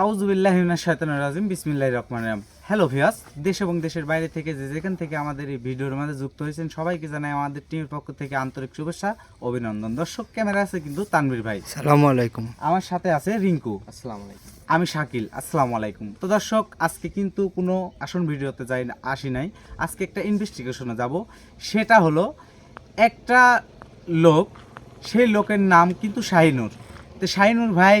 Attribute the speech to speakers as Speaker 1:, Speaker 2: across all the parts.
Speaker 1: আউজুবিল্লাহিমিনাশ শাইতানির রাজিম বিসমিল্লাহির রহমানির রহিম। হ্যালো ভিউয়ার্স দেশ এবং দেশের বাইরে থেকে যে যেখান থেকে আমাদের এই ভিডিওর মাঝে যুক্ত হয়েছেন সবাইকে জানাই আমাদের টিমের পক্ষ থেকে আন্তরিক শুভেচ্ছা অভিনন্দন। দর্শক ক্যামেরা আছে কিন্তু তানভীর ভাই।
Speaker 2: সালামু আলাইকুম।
Speaker 1: আমার সাথে আছে রিঙ্কু।
Speaker 3: আসসালামু আলাইকুম।
Speaker 1: আমি শাকিল। আসসালামু আলাইকুম। তো দর্শক আজকে কিন্তু কোনো আসন ভিডিওতে যাই না আসি নাই। আজকে একটা ইনভেস্টিগেশনে যাব। সেটা হলো একটা লোক সেই লোকের নাম কিন্তু শাহিনুর। তো শাহিনুর ভাই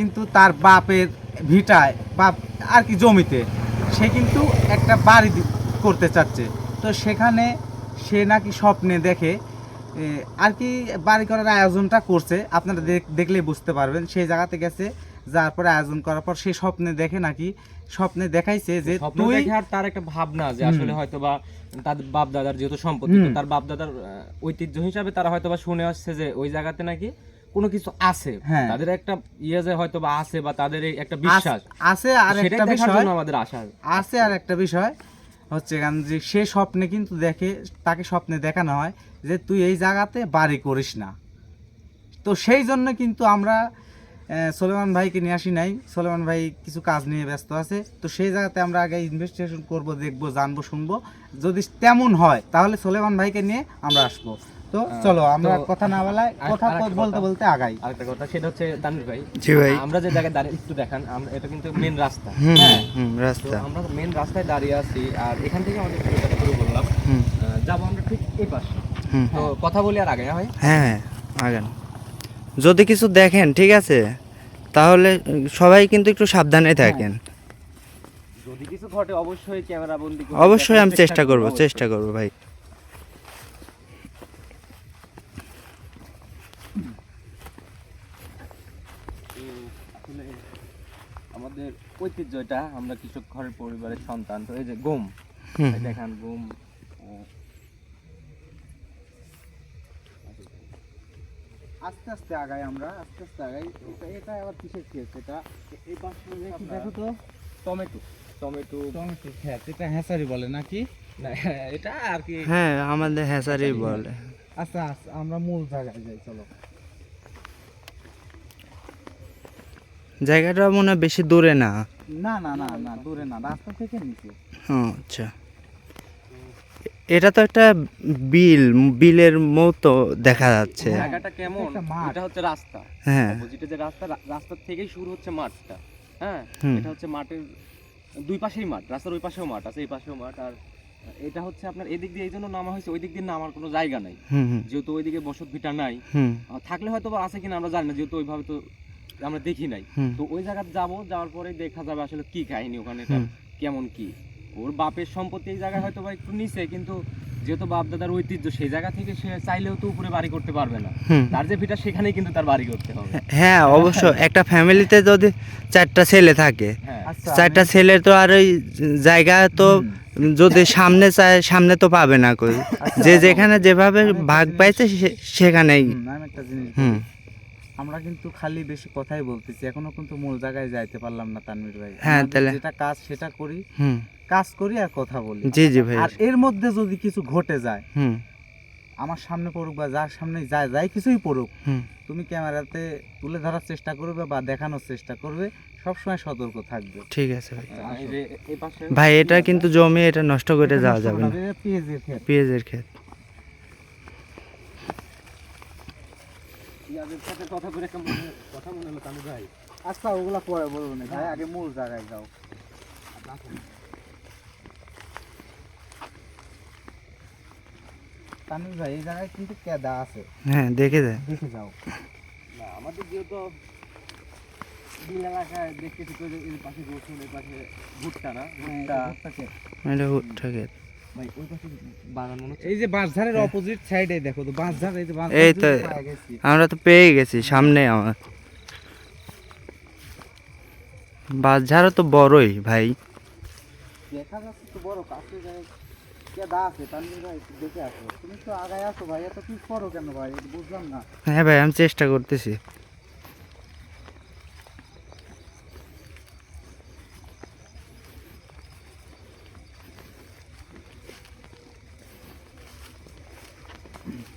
Speaker 1: কিন্তু তার বাপের ভিটায় বাপ আর কি জমিতে সে কিন্তু একটা বাড়ি করতে চাচ্ছে। তো সেখানে সে নাকি স্বপ্নে দেখে আর কি বাড়ি করার আয়োজনটা করছে। আপনারা দেখ- দেখলেই বুঝতে পারবেন সেই জায়গাতে গেছে যার পরে আয়োজন করার পর সে স্বপ্নে দেখে নাকি স্বপ্নে দেখাইছে যে তুই
Speaker 3: আর তার একটা ভাবনা যে আসলে হয়তো বা তাদের বাপ দাদার যেহেতু সম্পত্তি তার বাপ দাদার ঐতিহ্য হিসাবে তারা হয়তো বা শুনে আসছে যে ওই জায়গাতে নাকি কোনো কিছু আছে
Speaker 1: হ্যাঁ।
Speaker 3: তাদের একটা ইয়ে যে হয়তো বা আছে বা তাদের একটা বিশ্বাস
Speaker 1: আছে আর একটা বিষয়
Speaker 3: আমাদের আশা।
Speaker 1: আছে আর একটা বিষয় হচ্ছে কারণ যে সে স্বপ্নে কিন্তু দেখে তাকে স্বপ্নে দেখানো হয় যে তুই এই জায়গাতে বাড়ি করিস না। তো সেই জন্য কিন্তু আমরা সোলেমান ভাইকে নিয়ে আসি নাই। সোলেমান ভাই কিছু কাজ নিয়ে ব্যস্ত আছে। তো সেই জায়গাতে আমরা আগে ইনভেস্টিগেশন করব দেখব জানব শুনব। যদি তেমন হয় তাহলে সোলেমান ভাইকে নিয়ে আমরা আসব। তো চলো আমরা কথা না বলায় কথা বলতে বলতে আগাই।
Speaker 3: আরেকটা কথা সেটা হচ্ছে তানভীর ভাই।
Speaker 2: জি ভাই।
Speaker 3: আমরা যে জায়গায় দাঁড়িয়ে একটু দেখান আমরা এটা কিন্তু মেন রাস্তা।
Speaker 2: হুম
Speaker 3: হ্যাঁ?
Speaker 2: হুম রাস্তা।
Speaker 3: আমরা মেন রাস্তায় দাঁড়িয়ে আছি আর এখান থেকে আমাদের শুরু করলাম। যাব আমরা ঠিক এই পাশে।
Speaker 2: হুম।
Speaker 3: তো কথা বলি আর আগে হয়?
Speaker 2: হ্যাঁ হ্যাঁ আগান। যদি কিছু দেখেন ঠিক আছে? তাহলে সবাই কিন্তু একটু সাবধানে থাকেন।
Speaker 3: যদি কিছু ঘটে অবশ্যই ক্যামেরা বন্দি
Speaker 2: অবশ্যই আমি চেষ্টা করব চেষ্টা করব ভাই
Speaker 3: উম, আসলে আমাদের ঐতিহ্য এটা। আমরা কৃষক ঘরের পরিবারের সন্তান। তো এই যে গম দেখান গম
Speaker 1: আস্তে আস্তে আগাই আমরা আস্তে আস্তে আগাই। এটা এটা আবার কিসের ক্ষেত এটা এই পাশে দেখো তো।
Speaker 3: টমেটো। টমেটো।
Speaker 1: টমেটো ক্ষেত এটা হ্যাঁসারি বলে নাকি?
Speaker 3: না, এটা আর কি
Speaker 2: হ্যাঁ আমাদের হ্যাঁসারি বলে।
Speaker 1: আচ্ছা আচ্ছা আমরা মূল জায়গায় যাই চলো।
Speaker 2: জায়গাটা মনে হয় বেশি দূরে না।
Speaker 1: না না না না দূরে না রাস্তা থেকে নিচে।
Speaker 2: আচ্ছা। এটা তো একটা বিল বিলের মতো দেখা যাচ্ছে।
Speaker 3: জায়গাটা কেমন? এটা হচ্ছে রাস্তা।
Speaker 2: হ্যাঁ।
Speaker 3: অপোজিটে যে রাস্তা রাস্তা থেকেই শুরু হচ্ছে মাঠটা। হ্যাঁ? এটা হচ্ছে মাঠের দুই পাশেই মাঠ রাস্তার ওই পাশেও মাঠ আছে এই পাশেও মাঠ। আর এটা হচ্ছে আপনার এদিক দিয়ে এই জন্য নামা হয়েছে ওই দিক দিয়ে নামার কোনো জায়গা নাই। যেহেতু ওইদিকে বসত ভিটা নাই থাকলে হয়তো বা আছে কিনা আমরা জানি না যেহেতু ওইভাবে তো আমরা দেখি নাই। তো ওই জায়গায় যাব যাওয়ার পরে দেখা যাবে আসলে কি কাহিনী ওখানে। কেমন কি। ওর বাপের সম্পত্তি এই জায়গায় হয়তো বা একটু নিচে কিন্তু যেহেতু বাপ দাদার ঐতিহ্য সেই জায়গা থেকে সে চাইলেও তো উপরে বাড়ি করতে পারবে না। তার যে ভিটা সেখানেই কিন্তু তার বাড়ি করতে হবে।
Speaker 2: হ্যাঁ অবশ্য একটা ফ্যামিলিতে যদি চারটা ছেলে থাকে
Speaker 3: হ্যাঁ।
Speaker 1: আচ্ছা
Speaker 2: চারটা ছেলে তো আর ওই জায়গা তো যদি সামনে চায় সামনে তো পাবে না কই। যে যেখানে যেভাবে ভাগ পাইছে সে- সেখানেই
Speaker 1: একটা জিনিস আমরা কিন্তু খালি বেশি কথাই বলতেছি। এখনও কিন্তু মূল জায়গায় যাইতে পারলাম না তানভীর ভাই।
Speaker 2: হ্যাঁ, তাহলে-
Speaker 1: যেটা কাজ সেটা করি।
Speaker 2: হুম।
Speaker 1: কাজ করি আর কথা বলি।
Speaker 2: জি জি ভাই।
Speaker 1: আর এর মধ্যে যদি কিছু ঘটে যায়
Speaker 2: হুম।
Speaker 1: আমার সামনে পড়ুক বা যার সামনে যায় যাই কিছুই পড়ুক
Speaker 2: হুম।
Speaker 1: তুমি ক্যামেরাতে তুলে ধরার চেষ্টা করবে বা দেখানোর চেষ্টা করবে সবসময় সতর্ক থাকবে।
Speaker 2: ঠিক আছে ভাই।
Speaker 3: এই পাশে
Speaker 2: ভাই এটা কিন্তু জমি এটা নষ্ট করে যাওয়া যাবে না
Speaker 1: পেঁয়াজের ক্ষেত।
Speaker 2: পেঁয়াজের ক্ষেত।
Speaker 3: ইয়াদের সাথে কথা বলে একটা মনে- কথা মনে হলো তানু ভাই?
Speaker 1: আচ্ছা ওগুলা পরে বলব না ভাই আগে মূল জায়গায় যাও। তানভীর ভাই এই জায়গায় কিন্তু কেদা আছে?
Speaker 2: হ্যাঁ দেখে যায়
Speaker 1: দেখে যাও।
Speaker 3: না আমাদের যেহেতু বিল এলাকায় দেখতেছি তো যে এই পাশে রসুন এই পাশে ভুট্টা না? ভুট্টা।
Speaker 2: এটা ভুট্টা ক্ষেত।
Speaker 1: এই যে বাঁশঝাড়ের অপোজিট সাইডে দেখো তো বাঁশঝাড় এই যে
Speaker 2: হ্যাঁ। এই তো। আমরা তো পেয়ে গেছি সামনে আমার। বাজারও তো বড়ই ভাই।
Speaker 1: দেখা যাচ্ছে তো বড় কাছে যায় কেদা আছে তানভীর ভাই একটু দেখে আসো তুমি তো আগায় আসো ভাই এত কি করো কেন ভাই এটা বুঝলাম না
Speaker 2: হ্যাঁ ভাই আমি চেষ্টা করতেছি
Speaker 3: পানি দিচ্ছে এই যে পানি
Speaker 1: এই সাইড দিয়ে উঠ, এই সাইড দিয়ে। এ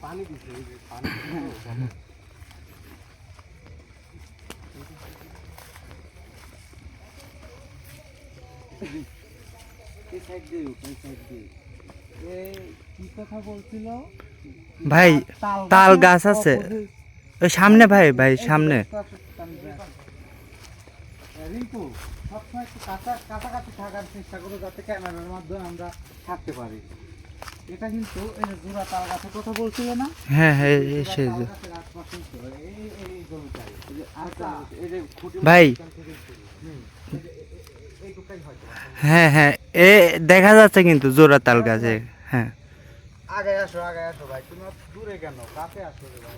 Speaker 2: ভাই তাল গাছ আছে। ওই সামনে ভাই ভাই সামনে।
Speaker 1: রিঙ্কু সবসময় একটু কাছাকাছি থাকার চেষ্টা করো যাতে ক্যামেরার মাধ্যমে আমরা থাকতে পারি। এটা কিন্তু এই যে জোড়া তাল গাছের কথা বলছিল না?
Speaker 2: হ্যাঁ হ্যাঁ এই সেই
Speaker 1: খুঁটি
Speaker 2: ভাই। হ্যাঁ হ্যাঁ এ দেখা যাচ্ছে কিন্তু জোড়া তাল গাছে হ্যাঁ।
Speaker 1: আগে আসো আগে আসো ভাই তুমি দূরে কেন? কাছে আসো ভাই।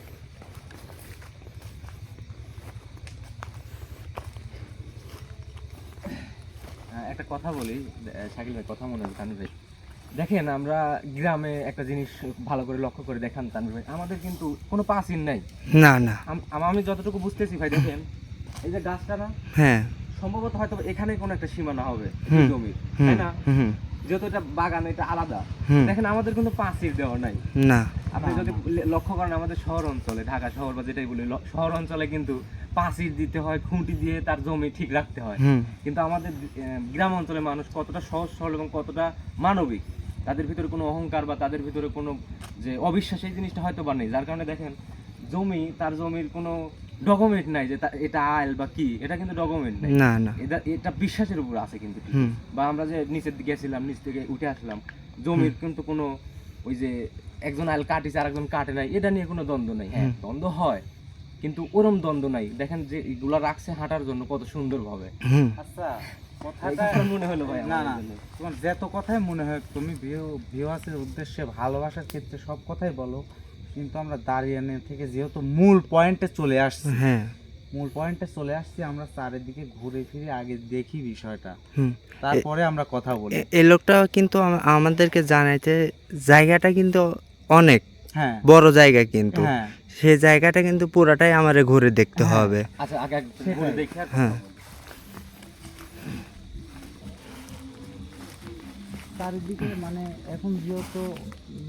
Speaker 3: একটা কথা বলি শাকিল ভাই কথা মনে হয় ভাই। দেখেন আমরা গ্রামে একটা জিনিস ভালো করে লক্ষ্য করে দেখান তানভীর ভাই। আমাদের কিন্তু কোনো পাসিন নাই।
Speaker 2: না না।
Speaker 3: আম- যতটুকু বুঝতেছি ভাই দেখেন এই যে গাছটা না
Speaker 2: হ্যাঁ।
Speaker 3: সম্ভবত হয়তো এখানে কোনো একটা সীমানা হবে জমির তাই না? যেহেতু এটা বাগান এটা আলাদা। দেখেন আমাদের কোনো পাঁচির দেওয়া নাই।
Speaker 2: না।
Speaker 3: আপনি যদি লক্ষ্য করেন আমাদের শহর অঞ্চলে ঢাকা শহর বা যেটাই বলি শহর অঞ্চলে কিন্তু পাঁচির দিতে হয় খুঁটি দিয়ে তার জমি ঠিক রাখতে হয়। কিন্তু আমাদের গ্রাম অঞ্চলের মানুষ কতটা সহজ সরল এবং কতটা মানবিক তাদের ভিতরে কোনো অহংকার বা তাদের ভিতরে কোনো যে অবিশ্বাস এই জিনিসটা হয়তো বা নেই। যার কারণে দেখেন জমি তার জমির কোনো ডকুমেন্ট নাই যে এটা আইল বা কি এটা কিন্তু ডকুমেন্ট নেই।
Speaker 2: না না।
Speaker 3: এটা এটা বিশ্বাসের উপর আছে কিন্তু বা আমরা যে নিচের দিকে গেছিলাম নিচ থেকে উঠে আসলাম জমির কিন্তু কোনো ওই যে একজন আইল কাটিছে আর একজন কাটে নাই এটা নিয়ে কোনো দ্বন্দ্ব নাই। হ্যাঁ দ্বন্দ্ব হয় কিন্তু ওরম দ্বন্দ্ব নাই। দেখেন যে এগুলা রাখছে হাঁটার জন্য কত সুন্দর ভাবে
Speaker 1: আচ্ছা কথাটা
Speaker 3: মনে হলো ভাই
Speaker 1: না না। তোমার যত কথাই মনে হয় তুমি ভিউ ভিউয়ার্সের উদ্দেশ্যে ভালোবাসার ক্ষেত্রে সব কথাই বলো কিন্তু আমরা দাঁড়িয়ে থেকে যেহেতু মূল পয়েন্টে চলে আসছি।
Speaker 2: হ্যাঁ।
Speaker 1: মূল পয়েন্টে চলে আসছি আমরা চারিদিকে ঘুরে ফিরে আগে দেখি বিষয়টা।
Speaker 2: হুম।
Speaker 1: তারপরে আমরা কথা বলি।
Speaker 2: এই লোকটা কিন্তু আম- আমাদেরকে জানাইতে জায়গাটা কিন্তু অনেক
Speaker 1: হ্যাঁ।
Speaker 2: বড় জায়গা কিন্তু।
Speaker 1: হ্যাঁ।
Speaker 2: সেই জায়গাটা কিন্তু পুরাটাই আমারে ঘুরে দেখতে
Speaker 1: হ্যাঁ।
Speaker 2: হবে।
Speaker 3: আচ্ছা আগে ঘুরে দেখি
Speaker 2: হ্যাঁ।
Speaker 1: চারিদিকে মানে এখন যেহেতু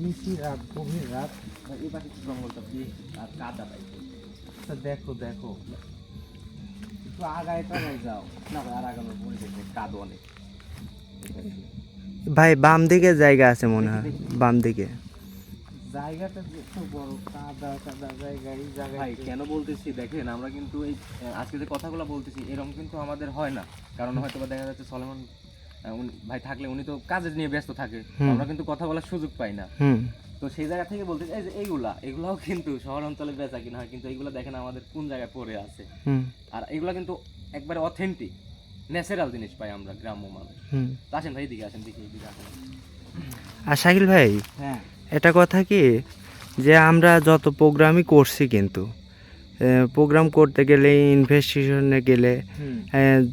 Speaker 1: নিশি রাত গভীর রাত।
Speaker 3: ভাই, এই পাশে জঙ্গলটা কি আর কাদা ভাই
Speaker 1: তা দেখো দেখো।
Speaker 3: একটু আগায় টাগায় যাও। না ভাই আর আগানোর পরে দেখবে কাদো অনেক।
Speaker 2: ভাই বাম দিকে জায়গা আছে মনে হয়। বাম দিকে।
Speaker 1: জায়গাটা বড় কাদা কাদা জায়গা এই
Speaker 3: ভাই
Speaker 1: জায়গায়
Speaker 3: কেন বলতেছি? দেখেন আমরা কিন্তু এই আজকে যে কথাগুলো বলতেছি এরকম কিন্তু আমাদের হয় না। কারণ হয়তো দেখা যাচ্ছে সলেমন ভাই থাকলে উনি তো কাজের নিয়ে ব্যস্ত থাকে। আমরা কিন্তু কথা বলার সুযোগ পাই না।
Speaker 2: হুম।
Speaker 3: তো সেই জায়গা থেকে বলতে এই যে এইগুলা এগুলাও কিন্তু শহর অঞ্চলে বেচা কিনা হয় কিন্তু এইগুলা দেখেন আমাদের কোন জায়গায় পড়ে আছে। আর এগুলা কিন্তু একবারে অথেন্টিক ন্যাচারাল জিনিস পাই আমরা গ্রাম্য মানুষ। আসেন ভাই এদিকে আসেন দেখি এদিকে আসেন।
Speaker 2: আর শাকিল ভাই
Speaker 1: হ্যাঁ।
Speaker 2: এটা কথা কি যে আমরা যত প্রোগ্রামই করছি কিন্তু প্রোগ্রাম করতে গেলে ইনভেস্টিগেশনে গেলে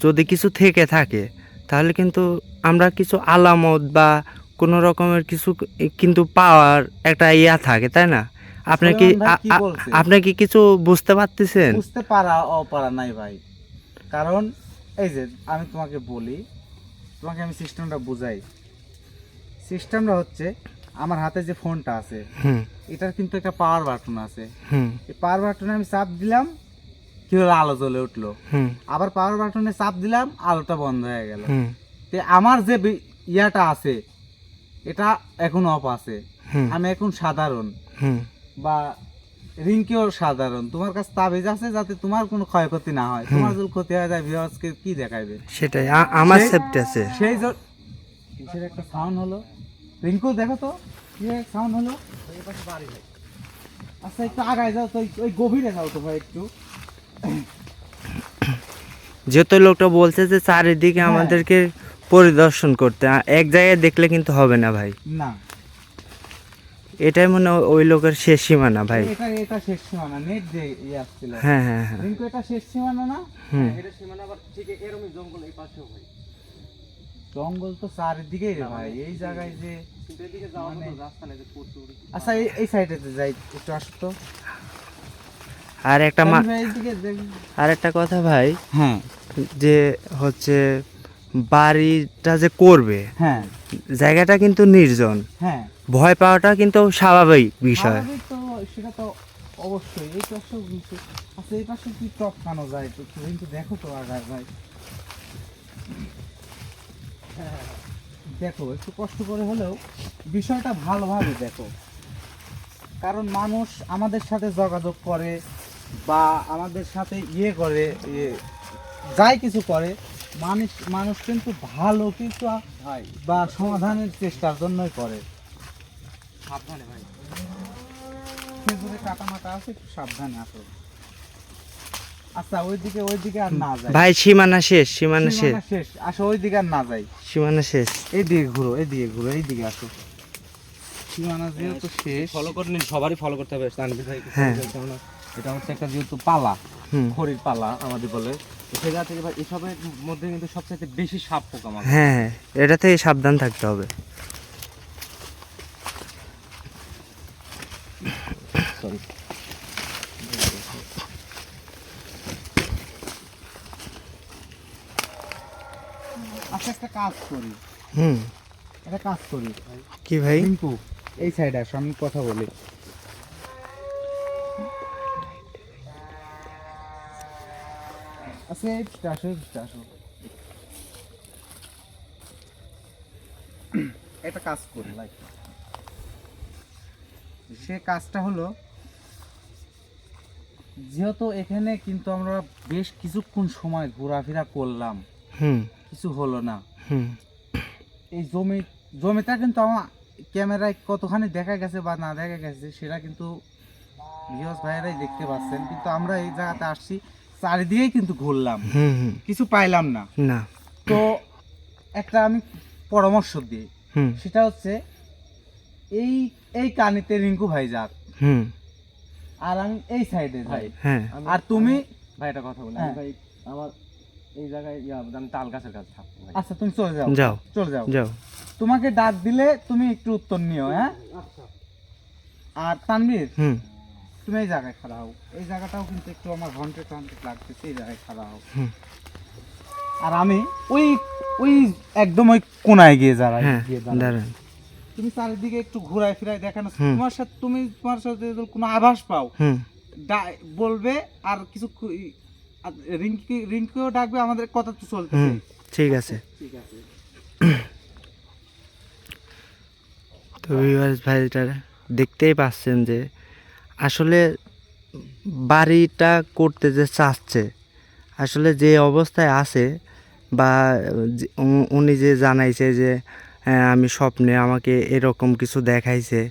Speaker 2: যদি কিছু থেকে থাকে তাহলে কিন্তু আমরা কিছু আলামত বা কোনো রকমের কিছু কিন্তু পাওয়ার একটা ইয়া থাকে তাই না? আপনি কি? আপনি কি কিছু বুঝতে পারতেছেন?
Speaker 1: বুঝতে পারা অপারা নাই ভাই। কারণ এই যে আমি তোমাকে বলি তোমাকে আমি সিস্টেমটা বুঝাই। সিস্টেমটা হচ্ছে আমার হাতে যে ফোনটা আছে
Speaker 2: হুম।
Speaker 1: এটার কিন্তু একটা পাওয়ার বাটন আছে।
Speaker 2: হুম।
Speaker 1: এই পাওয়ার বাটনে আমি চাপ দিলাম কি হলো? আলো জ্বলে উঠল। আবার পাওয়ার বাটনে চাপ দিলাম আলোটা বন্ধ হয়ে গেল। তে আমার যে ইয়াটা আছে এটা এখন অফ আছে। আমি এখন সাধারণ। বা রিঙ্কিও সাধারণ। তোমার কাছে তাবিজ আছে যাতে তোমার কোনো ক্ষয়ক্ষতি না হয়। তোমার যদি ক্ষতি হয়ে যায় ভিউয়ার্সকে কি দেখাইবে?
Speaker 2: সেটাই। আমার সেফটি আছে।
Speaker 1: সেই কিসের একটা সাউন্ড হলো? রিঙ্কু দেখো তো। কি সাউন্ড হলো? আচ্ছা একটু আগায় যাও তো ওই গভীরে যাও তো ভাই একটু।
Speaker 2: যেহেতু লোকটা বলছে যে চারিদিকে
Speaker 1: হ্যাঁ।
Speaker 2: আমাদেরকে পরিদর্শন করতে এক জায়গায় দেখলে কিন্তু হবে না ভাই।
Speaker 1: না।
Speaker 2: এটাই মনে হয় ওই লোকের শেষ সীমানা ভাই।
Speaker 1: এটা এটা শেষ সীমানা নেট দিয়ে আসছিল।
Speaker 2: হ্যাঁ হ্যাঁ হ্যাঁ।
Speaker 1: রিঙ্কু এটা শেষ সীমানা না?
Speaker 2: হুম।
Speaker 3: এটা সীমানা আবার ঠিক এরকমই জঙ্গল এই পাশেও ভাই।
Speaker 1: জঙ্গল তো রে ভাই এই জায়গায় যে
Speaker 3: এদিকে যাওয়ার
Speaker 1: মানে-
Speaker 3: রাস্তা নেই যে
Speaker 1: আচ্ছা এই সাইডেতে যাই একটু আসো তো।
Speaker 2: আর একটা মা আর একটা কথা ভাই
Speaker 1: হ্যাঁ।
Speaker 2: যে হচ্ছে বাড়িটা যে করবে
Speaker 1: হ্যাঁ।
Speaker 2: জায়গাটা কিন্তু নির্জন।
Speaker 1: হ্যাঁ।
Speaker 2: ভয় পাওয়াটা কিন্তু স্বাভাবিক বিষয়।
Speaker 1: তো সেটা তো অবশ্যই। এই পাশেও কিন্তু আচ্ছা এই পাশে কি টপ খানো যায় তো কিন্তু দেখো তো আগায় ভাই। দেখো একটু কষ্ট করে হলেও বিষয়টা ভালোভাবে দেখো। কারণ মানুষ আমাদের সাথে যোগাযোগ করে বা আমাদের সাথে ইয়ে করে যাই কিছু করে মানুষ মানুষ কিন্তু ভালো কিছু বা সমাধানের চেষ্টার জন্যই করে।
Speaker 3: সাবধানে ভাই।
Speaker 1: খেজুরে কাটা মাটা আছে একটু সাবধানে আসো। আচ্ছা ওইদিকে ওইদিকে আর না যাই।
Speaker 2: ভাই সীমানা শেষ সীমানা শেষ।
Speaker 1: শেষ। আসো ওইদিকে আর না যাই।
Speaker 2: সীমানা শেষ।
Speaker 1: এইদিকে ঘুরো এইদিকে ঘুরো এইদিকে আসো। সীমানা যেহেতু শেষ।
Speaker 3: ফলো করে নিন সবারই ফলো করতে হবে। তানভীর ভাই
Speaker 2: হ্যাঁ।
Speaker 3: এটা হচ্ছে একটা যেহেতু পালা খড়ির পালা আমাদের বলে। জায়গা থেকে ভাই এসবের মধ্যে কিন্তু সবচেয়ে বেশি সাপ পোকা
Speaker 2: হ্যাঁ হ্যাঁ এটা থেকে সাবধান থাকতে হবে।
Speaker 3: সরি
Speaker 1: আচ্ছা কাজ করি।
Speaker 2: হুম।
Speaker 1: একটা কাজ করি।
Speaker 2: কি ভাই?
Speaker 1: এই সাইডে আসো আমি কথা বলি। এই দিকটা আসো আসো একটা কাজ করি লাইক সে কাজটা হলো যেহেতু এখানে কিন্তু আমরা বেশ কিছুক্ষণ সময় ঘোরাফেরা করলাম
Speaker 2: হুম।
Speaker 1: কিছু হলো না।
Speaker 2: হুম।
Speaker 1: এই জমি জমিটা কিন্তু আমার ক্যামেরায় কতখানি দেখা গেছে বা না দেখা গেছে সেটা কিন্তু ভিউস ভাইয়েরাই দেখতে পাচ্ছেন। কিন্তু আমরা এই জায়গাতে আসছি চারিদিকেই কিন্তু ঘুরলাম।
Speaker 2: হুম হুম।
Speaker 1: কিছু পাইলাম না।
Speaker 2: না।
Speaker 1: তো একটা আমি পরামর্শ দিই। সেটা হচ্ছে এই এই কানিতে রিঙ্কু ভাই যাক।
Speaker 2: হুম।
Speaker 1: আর আমি এই সাইডে যাই।
Speaker 3: ভাই
Speaker 2: হ্যাঁ
Speaker 1: আর তুমি?
Speaker 3: ভাই একটা কথা বলি।
Speaker 1: হ্যাঁ।
Speaker 3: ভাই আমার এই জায়গায় ইয়া, আমি তাল গাছের কাছে থাকব ভাই।
Speaker 1: আচ্ছা তুমি চলে যাও।
Speaker 2: যাও।
Speaker 1: চলে যাও।
Speaker 2: যাও।
Speaker 1: তোমাকে ডাক দিলে তুমি একটু উত্তর নিও হ্যাঁ? আর তানবীর
Speaker 2: হুম।
Speaker 1: তুমি এই জায়গায় খাড়া হও। এই জায়গাটাও কিন্তু একটু আমার হন্টেড হন্টেড লাগতেছে এই জায়গায় খাড়া হও। আর আমি ওই ওই একদম ওই কোনায় গিয়ে দাঁড়াই
Speaker 2: হ্যাঁ
Speaker 1: গিয়ে
Speaker 2: দাঁড়ান।
Speaker 1: তুমি চারিদিকে একটু ঘুরায় ফিরায় দেখানো তোমার সাথে তুমি তোমার সাথে কোনো আভাস পাও বলবে আর কিছু রিঙ্কি রিঙ্কিও ডাকবে আমাদের কথা তো চলতেছে।
Speaker 2: হুম ঠিক আছে।
Speaker 1: ঠিক আছে।
Speaker 2: তো ভিউয়ার্স ভাইটা দেখতেই পাচ্ছেন যে আসলে বাড়িটা করতে যে চাচ্ছে, আসলে যে অবস্থায় আছে বা উনি যে জানাইছে যে আমি স্বপ্নে আমাকে এরকম কিছু দেখাইছে,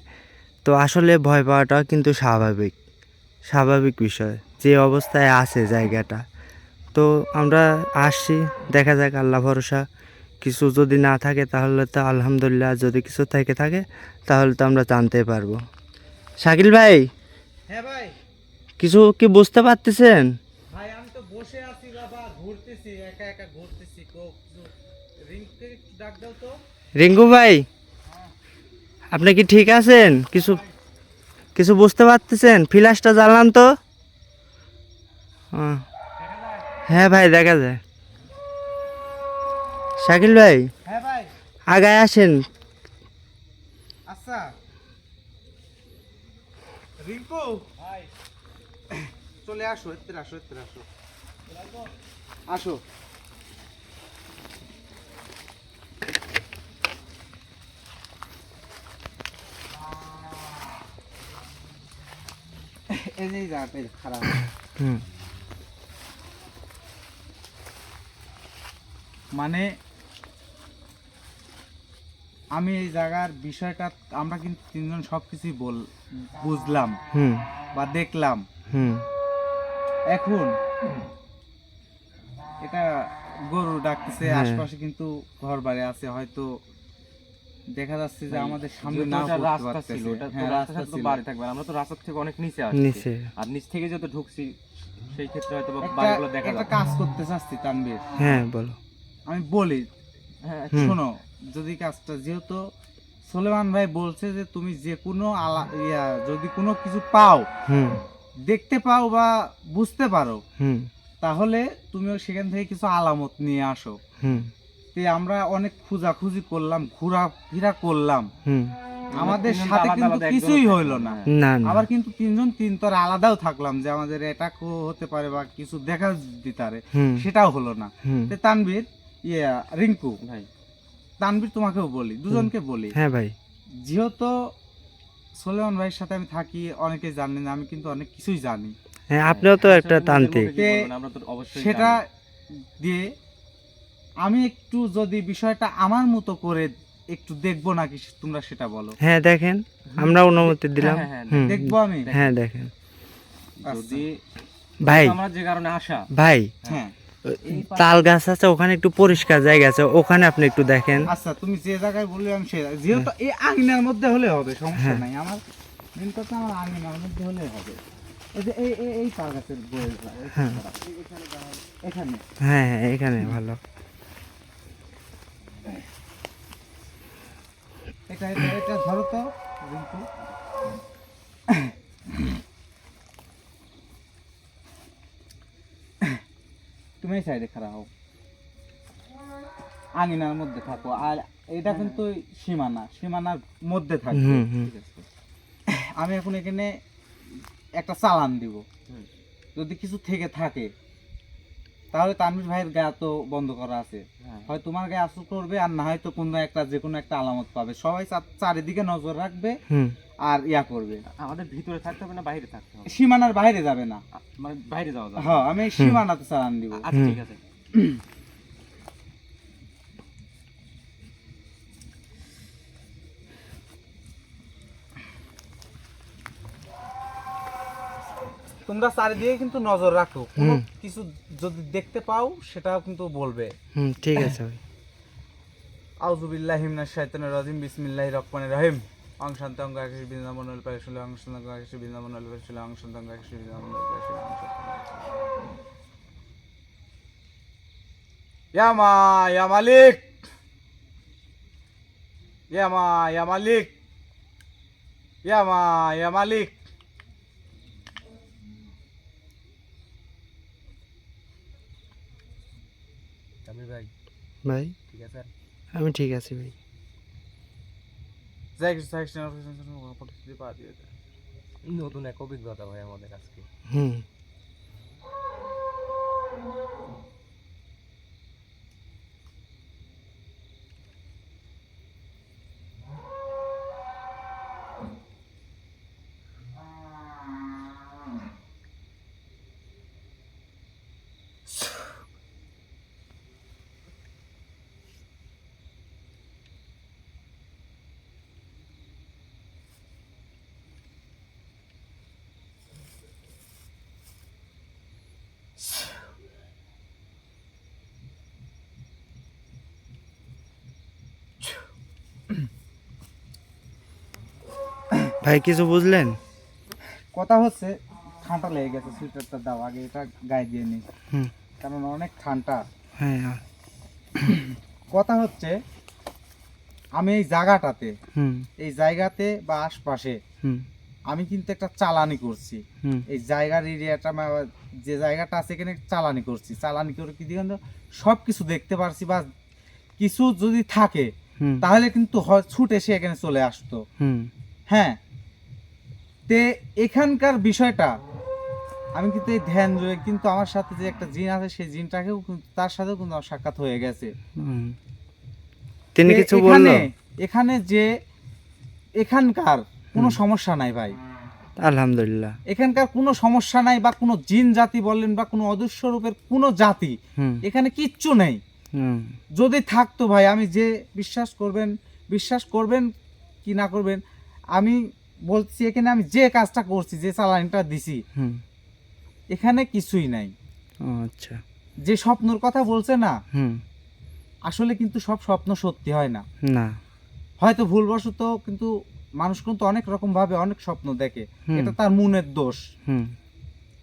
Speaker 2: তো আসলে ভয় পাওয়াটা কিন্তু স্বাভাবিক স্বাভাবিক বিষয় যে অবস্থায় আছে জায়গাটা। তো আমরা আসছি, দেখা যাক, আল্লাহ ভরসা। কিছু যদি না থাকে তাহলে তো আলহামদুলিল্লাহ, যদি কিছু থেকে থাকে তাহলে তো আমরা জানতে পারব। শাকিল ভাই!
Speaker 1: হ্যাঁ ভাই।
Speaker 2: কিছু কি বুঝতে পারতেছেন?
Speaker 1: ভাই আমি তো বসে আছি বাবা ঘুরতেছি একা একা ঘুরতেছি। ডাক দাও তো।
Speaker 2: রিঙ্কু ভাই আপনি কি ঠিক আছেন? কিছু কিছু বুঝতে পারতেছেন? ফ্ল্যাশটা জ্বালান তো। হ্যাঁ ভাই দেখা যায়। শাকিল ভাই
Speaker 1: হ্যাঁ ভাই।
Speaker 2: আগায় আসেন।
Speaker 1: আচ্ছা। রিঙ্কু? চলে আসো এত্তর আসো এত্তর আসো। আসো। এই যে জায়গাটা খারাপ
Speaker 2: হুম।
Speaker 1: মানে আমি এই জায়গার বিষয়টা আমরা কিন্তু তিনজন সব কিছুই বল বুঝলাম।
Speaker 2: হুম।
Speaker 1: বা দেখলাম।
Speaker 2: হুম।
Speaker 1: এখন এটা গরু ডাকতেছে
Speaker 2: হ্যাঁ।
Speaker 1: আশপাশে কিন্তু ঘর বাড়ি আছে হয়তো দেখা যাচ্ছে যে আমাদের সামনে না
Speaker 3: রাস্তা ছিল ওটা তো
Speaker 1: হ্যাঁ, রাস্তা
Speaker 3: তো বাড়ি থাকবে আমরা তো রাস্তার থেকে অনেক নিচে আসছি
Speaker 2: নিচে।
Speaker 3: আর নিচ থেকে যত ঢুকছি সেই ক্ষেত্রে হয়তো বাড়িগুলো দেখা যাবে।
Speaker 1: কাজ করতে চাচ্ছি তানবীর
Speaker 2: হ্যাঁ বলো।
Speaker 1: আমি বলি
Speaker 3: হ্যাঁ।
Speaker 1: শোনো যদি কাজটা যেহেতু সোলেমান ভাই বলছে যে তুমি যে কোনো আলা ইয়া যদি কোনো কিছু পাও দেখতে পাও বা বুঝতে পারো তাহলে তুমিও সেখান থেকে কিছু আলামত নিয়ে আসো। তে আমরা অনেক খোঁজাখুঁজি করলাম ঘোরাফেরা করলাম। আমাদের সাথে কিন্তু কিছুই হইল না। আবার কিন্তু তিনজন তিন তর আলাদাও থাকলাম যে আমাদের এটা হতে পারে বা কিছু দেখা দিতে পারে সেটাও হলো না। তানবীর ইয়ে রিঙ্কু
Speaker 3: ভাই।
Speaker 1: তানবির তোমাকেও বলি দুজনকে বলি।
Speaker 2: হ্যাঁ ভাই।
Speaker 1: যেহেতু সোলেমান ভাইয়ের সাথে আমি থাকি অনেকে জানি না আমি কিন্তু অনেক কিছুই জানি।
Speaker 2: হ্যাঁ আপনিও তো একটা তান্ত্রিক।
Speaker 1: সেটা দিয়ে আমি একটু যদি বিষয়টা আমার মতো করে একটু দেখব নাকি তোমরা সেটা বলো।
Speaker 2: হ্যাঁ দেখেন আমরা অনুমতি দিলাম।
Speaker 3: হ্যাঁ, হ্যাঁ,
Speaker 1: দেখব আমি।
Speaker 2: হ্যাঁ দেখেন।
Speaker 3: যদি
Speaker 2: ভাই।
Speaker 3: আমরা যে কারণে আসা
Speaker 2: ভাই।
Speaker 1: হ্যাঁ।
Speaker 2: তাল গাছ আছে ওখানে একটু পরিষ্কার জায়গা আছে ওখানে আপনি একটু দেখেন।
Speaker 1: আচ্ছা তুমি যে জায়গায় বললে আমি সে যেহেতু এই আঙিনার মধ্যে হলে হবে সমস্যা
Speaker 2: হ্যাঁ।
Speaker 1: নাই। আমার মেন কথা আমার আঙিনার মধ্যে হলে হবে। এই যে এই তাল গাছের
Speaker 2: হ্যাঁ।
Speaker 1: এখানে
Speaker 2: হ্যাঁ হ্যাঁ এখানে ভালো।
Speaker 1: এটা এটা এটা ধরো তো রিঙ্কু তুমি এই সাইডে হও। আঙিনার মধ্যে থাকো। আর এটা কিন্তু সীমানা সীমানার মধ্যে থাকবে
Speaker 3: ঠিক আছে।
Speaker 1: আমি এখন এখানে একটা চালান দিব। যদি কিছু থেকে থাকে তাহলে তানভীর ভাইয়ের গা তো বন্ধ করা আছে।
Speaker 3: হ্যাঁ।
Speaker 1: হয় তোমার গায়ে আসল করবে আর না হয়তো কোনো একটা যে কোনো একটা আলামত পাবে। সবাই চারিদিকে নজর রাখবে আর ইয়া করবে।
Speaker 3: আমাদের ভিতরে থাকতে হবে না বাইরে থাকতে হবে?
Speaker 1: সীমানার বাইরে যাবে না।
Speaker 3: মানে বাইরে যাওয়া যাবে?
Speaker 1: হ্যাঁ আমি সীমানাতে চালান দিব।
Speaker 3: আচ্ছা ঠিক আছে।
Speaker 1: তোমরা চারিদিকে কিন্তু নজর রাখো। কোনো কিছু যদি দেখতে পাও সেটাও কিন্তু বলবে।
Speaker 2: হুম ঠিক আছে ভাই।
Speaker 1: আউযুবিল্লাহি মিনাশ শাইতানির রাজিম বিসমিল্লাহির রহমানির রহিম। অং শান্ত অঙ্গ আকাশ বিনামনল পাইছিল অং শান্ত অঙ্গ আকাশ বিনামনল পাইছিল অং শান্ত অঙ্গ আকাশ বিনামনল পাইছিল অং শান্ত ইয়া মালিক! ইয়া মা ইয়া মালিক! ইয়া মা ইয়া মালিক
Speaker 3: তামিল ভাই
Speaker 2: ভাই?
Speaker 3: ঠিক আছে।
Speaker 2: আমি ঠিক আছি ভাই।
Speaker 3: নতুন এক অভিজ্ঞতা ভাই আমাদের আজকে।
Speaker 2: হুম। ভাই কিছু বুঝলেন?
Speaker 1: কথা হচ্ছে ঠান্ডা লেগে গেছে সুইটারটা দাও আগে এটা গায়ে দিয়ে নি কারণ অনেক ঠান্ডা।
Speaker 2: হ্যাঁ।
Speaker 1: কথা হচ্ছে আমি এই জায়গাটাতে এই জায়গাতে বা আশপাশে আমি কিন্তু একটা চালানি করছি।
Speaker 2: হুম।
Speaker 1: এই জায়গার এরিয়াটা যে জায়গাটা আছে এখানে চালানি করছি। চালানি করে কি দিয়ে সব কিছু দেখতে পারছি বা কিছু যদি থাকে তাহলে কিন্তু ছুটে এসে এখানে চলে আসতো। হ্যাঁ তে এখানকার বিষয়টা আমি কিন্তু এই ধ্যান রয়ে কিন্তু আমার সাথে যে একটা জিন আছে সেই জিনটাকেও কিন্তু তার সাথেও কিন্তু আমার সাক্ষাৎ হয়ে গেছে।
Speaker 2: তিনি কিছু
Speaker 1: এখানে- এখানে যে এখানকার কোনো সমস্যা নাই ভাই।
Speaker 2: আলহামদুলিল্লাহ।
Speaker 1: এখানকার কোনো সমস্যা নাই বা কোনো জিন জাতি বলেন বা কোনো অদৃশ্য রূপের কোনো জাতি
Speaker 2: হুম।
Speaker 1: এখানে কিচ্ছু নেই। যদি থাকতো ভাই আমি যে বিশ্বাস করবেন বিশ্বাস করবেন কি না করবেন আমি বলছি এখানে আমি যে কাজটা করছি যে চালানিটা দিছি এখানে কিছুই নাই।
Speaker 2: আচ্ছা।
Speaker 1: যে স্বপ্নর কথা বলছে না আসলে কিন্তু সব স্বপ্ন সত্যি হয় না।
Speaker 2: না।
Speaker 1: হয়তো ভুলবশত কিন্তু মানুষ কিন্তু অনেক রকম ভাবে অনেক স্বপ্ন দেখে। এটা তার মনের দোষ।
Speaker 2: হুম।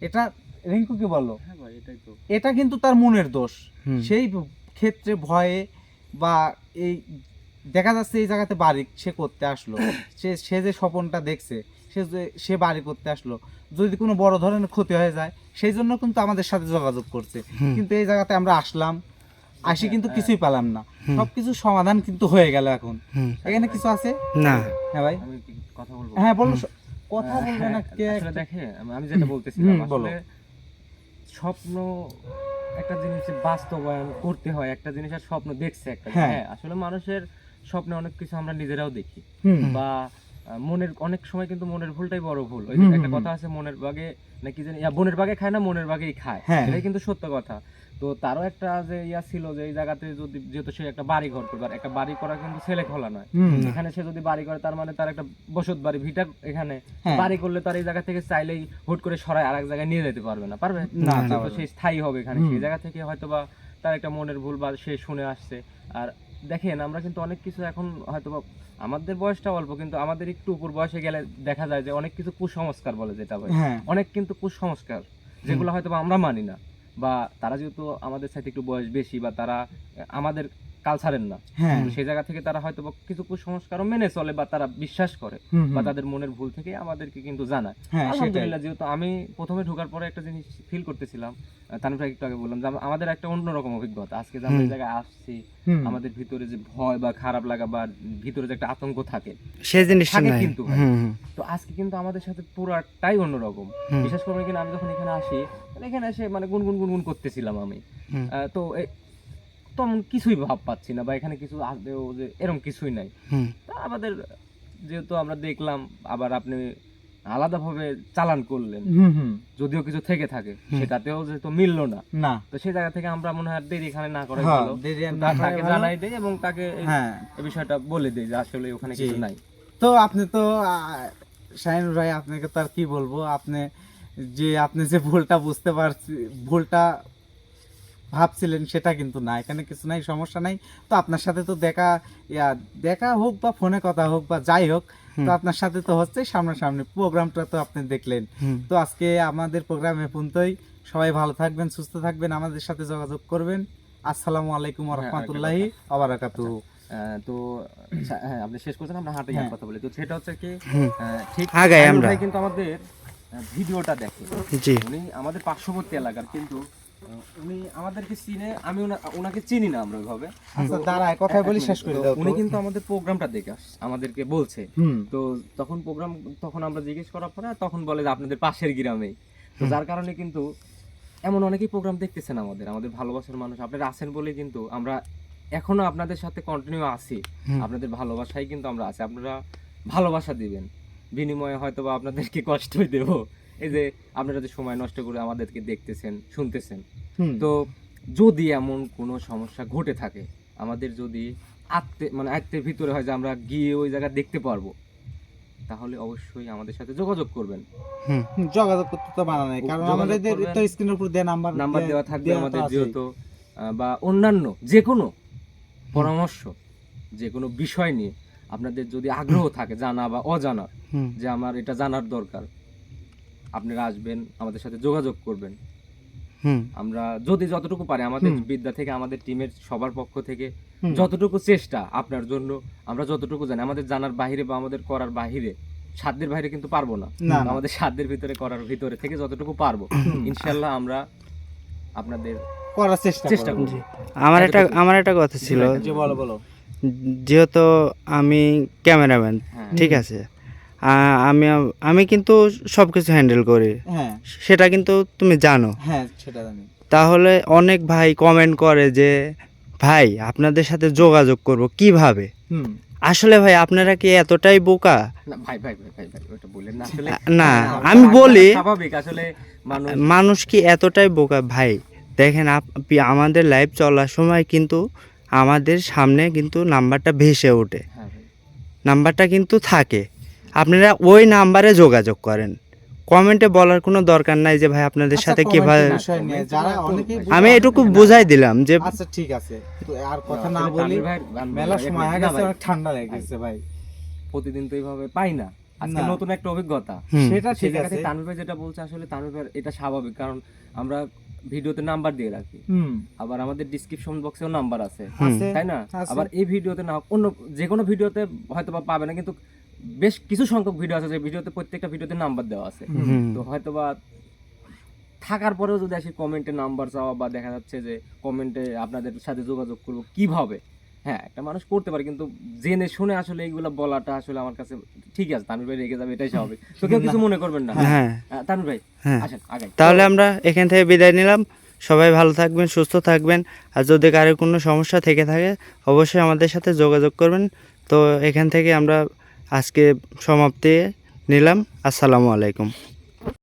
Speaker 1: এটা রিঙ্কুকে বলো।
Speaker 3: হ্যাঁ ভাই এটাই তো।
Speaker 1: এটা কিন্তু তার মনের দোষ। সেই ক্ষেত্রে ভয়ে বা এই দেখা যাচ্ছে এই জায়গাতে বাড়ি সে করতে আসলো। সে সে যে স্বপনটা দেখছে সে যে সে বাড়ি করতে আসলো। যদি কোনো বড় ধরনের ক্ষতি হয়ে যায় সেই জন্য কিন্তু আমাদের সাথে যোগাযোগ করছে। কিন্তু এই জায়গাতে আমরা আসলাম আসি কিন্তু কিছুই পেলাম না।
Speaker 2: হুম।
Speaker 1: সব কিছু সমাধান কিন্তু হয়ে গেল এখন। এখানে কিছু আছে?
Speaker 2: না।
Speaker 1: হ্যাঁ ভাই।
Speaker 3: কথা বলব?
Speaker 1: হ্যাঁ বলো কথা বলবে না কে?
Speaker 3: দেখে আমি যেটা বলতেছিলাম
Speaker 1: বলো।
Speaker 3: আসলে স্বপ্ন একটা জিনিস বাস্তবায়ন করতে হয় একটা জিনিস আর স্বপ্ন দেখছে একটা।
Speaker 1: হ্যাঁ।
Speaker 3: হ্যাঁ আসলে মানুষের স্বপ্নে অনেক কিছু আমরা নিজেরাও দেখি। বা মনের অনেক সময় কিন্তু মনের ভুলটাই বড় ভুল। ওই যে একটা কথা আছে মনের বাগে নাকি জানি বনের বাগে খায় না মনের বাগেই খায়।
Speaker 1: হ্যাঁ।
Speaker 3: এটাই কিন্তু সত্য কথা। তো তারও একটা যে ইয়া ছিল যে এই জায়গাতে যদি যেহেতু সে একটা বাড়ি ঘর করবে একটা বাড়ি করা কিন্তু ছেলে খোলা নয়। এখানে সে যদি বাড়ি করে তার মানে তার একটা বসত বাড়ি ভিটা এখানে।
Speaker 1: হ্যাঁ।
Speaker 3: বাড়ি করলে তার এই জায়গা থেকে চাইলেই হুট করে সরাই আরেক জায়গায় নিয়ে যেতে পারবে না। পারবে?
Speaker 1: না।
Speaker 3: সে স্থায়ী হবে এখানে। সেই জায়গা থেকে হয়তো বা তার একটা মনের ভুল বা সে শুনে আসছে। আর দেখেন আমরা কিন্তু অনেক কিছু এখন হয়তো আমাদের বয়সটা অল্প কিন্তু আমাদের একটু উপর বয়সে গেলে দেখা যায় যে অনেক কিছু কুসংস্কার বলে যেটা হয়
Speaker 1: হ্যাঁ।
Speaker 3: অনেক কিন্তু কুসংস্কার যেগুলো হয়তো বা আমরা মানি না বা তারা যেহেতু আমাদের সাথে একটু বয়স বেশি বা তারা আমাদের কালচারের না।
Speaker 1: হ্যাঁ।
Speaker 3: সেই জায়গা থেকে তারা হয়তো কিছু কুসংস্কারও মেনে চলে বা তারা বিশ্বাস করে বা তাদের মনের ভুল থেকে আমাদেরকে কিন্তু জানায়।
Speaker 1: হ্যাঁ
Speaker 3: আলহামদুলিল্লাহ যেহেতু আমি প্রথমে ঢোকার পরে একটা জিনিস ফিল করতেছিলাম তানভীর একটু আগে বললাম যে আমাদের একটা অন্যরকম অভিজ্ঞতা। আজকে যে আমরা জায়গায় আসছি আমাদের ভিতরে যে ভয় বা খারাপ লাগা বা ভিতরে যে একটা আতঙ্ক থাকে
Speaker 2: সেই জিনিসটা নাই।
Speaker 3: কিন্তু তো আজকে কিন্তু আমাদের সাথে পুরাটাই অন্যরকম। বিশেষ করে কিনা আমি যখন এখানে আসি এখানে এসে মানে গুনগুন গুনগুন করতেছিলাম আমি। তো তেমন কিছুই ভাব পাচ্ছি না বা এখানে কিছু আসবেও যে এরকম কিছুই নাই। তা আমাদের যেহেতু আমরা দেখলাম আবার আপনি আলাদাভাবে চালান করলেন। যদিও কিছু থেকে থাকে। সেটাতেও যেহেতু মিললো না।
Speaker 1: না।
Speaker 3: তো সেই জায়গা থেকে আমরা মনে হয় দেরি এখানে না করে
Speaker 1: হ্যাঁ,
Speaker 3: তাকে জানাই দেই এবং তাকে এই-
Speaker 1: হ্যাঁ।
Speaker 3: এই বিষয়টা বলে দেই যে আসলে ওখানে কিছু নাই।
Speaker 1: তো আপনি তো শাহিন ভাই আপনাকে তো আর কি বলব? আপনি যে আপনি যে ভুলটা বুঝতে পারছি ভুলটা ভাবছিলেন সেটা কিন্তু না এখানে কিছু নাই সমস্যা নাই। তো আপনার সাথে তো দেখা ইয়া দেখা হোক বা ফোনে কথা হোক বা যাই হোক তো আপনার সাথে তো হচ্ছে সামনাসামনি। প্রোগ্রামটা তো আপনি দেখলেন। তো আজকে আমাদের প্রোগ্রামে পর্যন্তই। সবাই ভালো থাকবেন সুস্থ থাকবেন আমাদের সাথে যোগাযোগ করবেন। আসসালামু আলাইকুম
Speaker 3: হ্যাঁ,
Speaker 1: রহমতুল্লাহি আবারাকাতুহু
Speaker 3: আহ, তো আচ্ছা, হ্যাঁ আপনি শেষ করছেন আমরা হাঁটে
Speaker 1: হ্যাঁ।
Speaker 3: কথা বলি। তো সেটা হচ্ছে কি ঠিক
Speaker 2: আগাই আমরা।
Speaker 3: কিন্তু আমাদের ভিডিওটা দেখে।
Speaker 2: জি।
Speaker 3: উনি আমাদের পার্শ্ববর্তী এলাকার কিন্তু উনি আমাদেরকে চিনে আমি ওনাকে চিনি না আমরা ওইভাবে।
Speaker 1: আচ্ছা দাঁড়ায় কথা বলি শেষ করে দাও
Speaker 3: উনি কিন্তু আমাদের প্রোগ্রামটা দেখে আমাদেরকে বলছে। তো তখন প্রোগ্রাম তখন আমরা জিজ্ঞেস করার পরে তখন বলে যে আপনাদের পাশের গ্রামেই। তো যার কারণে কিন্তু এমন অনেকেই প্রোগ্রাম দেখতেছেন আমাদের আমাদের ভালোবাসার মানুষ। আপনারা আছেন বলে কিন্তু আমরা এখনও আপনাদের সাথে কন্টিনিউ আছি। আপনাদের ভালোবাসাই কিন্তু আমরা আছি। আপনারা ভালোবাসা দিবেন। বিনিময়ে হয়তো বা আপনাদেরকে কষ্টই দেব। এই যে আপনারা যে সময় নষ্ট করে আমাদেরকে দেখতেছেন শুনতেছেন তো যদি এমন কোনো সমস্যা ঘটে থাকে আমাদের যদি আত্মে মানে আত্মের ভিতরে হয় যে আমরা গিয়ে ওই জায়গা দেখতে পারব তাহলে অবশ্যই আমাদের সাথে যোগাযোগ করবেন।
Speaker 1: যোগাযোগ করতে তো মানা নাই। কারণ আমাদের তো স্ক্রিনের উপর দেওয়া নাম্বার
Speaker 3: নাম্বার দেওয়া থাকবে আমাদের যেহেতু বা অন্যান্য যে কোনো পরামর্শ যে কোনো বিষয় নিয়ে আপনাদের যদি আগ্রহ থাকে জানা বা অজানা
Speaker 2: হুম।
Speaker 3: যে আমার এটা জানার দরকার আপনারা আসবেন আমাদের সাথে যোগাযোগ করবেন। আমরা যদি যতটুকু পারি আমাদের বিদ্যা থেকে আমাদের টিমের সবার পক্ষ থেকে যতটুকু চেষ্টা আপনার জন্য আমরা যতটুকু জানি আমাদের জানার বাহিরে বা আমাদের করার বাহিরে সাধ্যের বাইরে কিন্তু পারব না। আমাদের সাধ্যের ভিতরে করার ভিতরে থেকে যতটুকু পারব ইনশাল্লাহ আমরা আপনাদের
Speaker 1: করার চেষ্টা
Speaker 3: চেষ্টা।
Speaker 1: করব।
Speaker 2: আমার একটা আমার একটা কথা ছিল।
Speaker 1: জি বলো বলো।
Speaker 2: যেহেতু আমি ক্যামেরাম্যান
Speaker 3: হ্যাঁ।
Speaker 2: ঠিক আছে? আমি আমি কিন্তু সব কিছু হ্যান্ডেল করি।
Speaker 1: হ্যাঁ।
Speaker 2: সেটা কিন্তু তুমি জানো।
Speaker 1: হ্যাঁ সেটা জানি।
Speaker 2: তাহলে অনেক ভাই কমেন্ট করে যে ভাই আপনাদের সাথে যোগাযোগ করব কীভাবে? আসলে ভাই আপনারা কি এতটাই বোকা?
Speaker 3: না
Speaker 2: আমি বলি
Speaker 3: মানুষ
Speaker 2: কি এতটাই বোকা? ভাই দেখেন আমাদের লাইভ চলার সময় কিন্তু আমাদের সামনে কিন্তু নাম্বারটা ভেসে ওঠে।
Speaker 3: হ্যাঁ
Speaker 2: নাম্বারটা কিন্তু থাকে। আপনারা ওই নাম্বারে যোগাযোগ করেন। কমেন্টে বলার কোনো দরকার নাই যে ভাই আপনাদের
Speaker 1: আচ্ছা,
Speaker 2: সাথে
Speaker 1: comment
Speaker 2: কীভাবে আমি এটুকু বুঝাই দিলাম যে
Speaker 1: আচ্ছা ঠিক আছে। তো আর কথা না বলি
Speaker 3: ভাই-
Speaker 1: মেলা সময় হয়ে গেছে অনেক ঠান্ডা লেগে গেছে ভাই।
Speaker 3: প্রতিদিন তো এইভাবে পাই না। আজকে নতুন একটা অভিজ্ঞতা।
Speaker 1: সেটা ঠিক আছে।
Speaker 3: তানভীর ভাই যেটা বলছে আসলে তানভীর ভাই এটা স্বাভাবিক। কারণ আমরা ভিডিওতে নাম্বার দিয়ে রাখি। আবার আমাদের ডিসক্রিপশন বক্সেও নাম্বার আছে।
Speaker 1: আছে
Speaker 3: তাই না? আবার এই ভিডিওতে না অন্য যে কোনো ভিডিওতে হয়তো বা পাবে না কিন্তু বেশ কিছু সংখ্যক ভিডিও আছে যে ভিডিওতে প্রত্যেকটা ভিডিওতে নাম্বার দেওয়া আছে। তো হয়তো বা থাকার পরেও যদি আসি কমেন্টে নাম্বার চাওয়া বা দেখা যাচ্ছে যে কমেন্টে আপনাদের সাথে যোগাযোগ করব কীভাবে? হ্যাঁ একটা মানুষ করতে পারে কিন্তু জেনে শুনে আসলে এইগুলো বলাটা আসলে আমার কাছে ঠিক আছে তামির ভাই রেগে যাবে এটাই স্বাভাবিক। তো কেউ কিছু মনে করবেন না।
Speaker 2: হ্যাঁ।
Speaker 3: আহ, তামির ভাই
Speaker 2: হ্যাঁ।
Speaker 3: আসেন আগাই।
Speaker 2: তাহলে আমরা এখান থেকে বিদায় নিলাম। সবাই ভালো থাকবেন সুস্থ থাকবেন। আর যদি কারও কোনো সমস্যা থেকে থাকে অবশ্যই আমাদের সাথে যোগাযোগ করবেন। তো এখান থেকে আমরা আজকে সমাপ্তি নিলাম। আসসালামু আলাইকুম।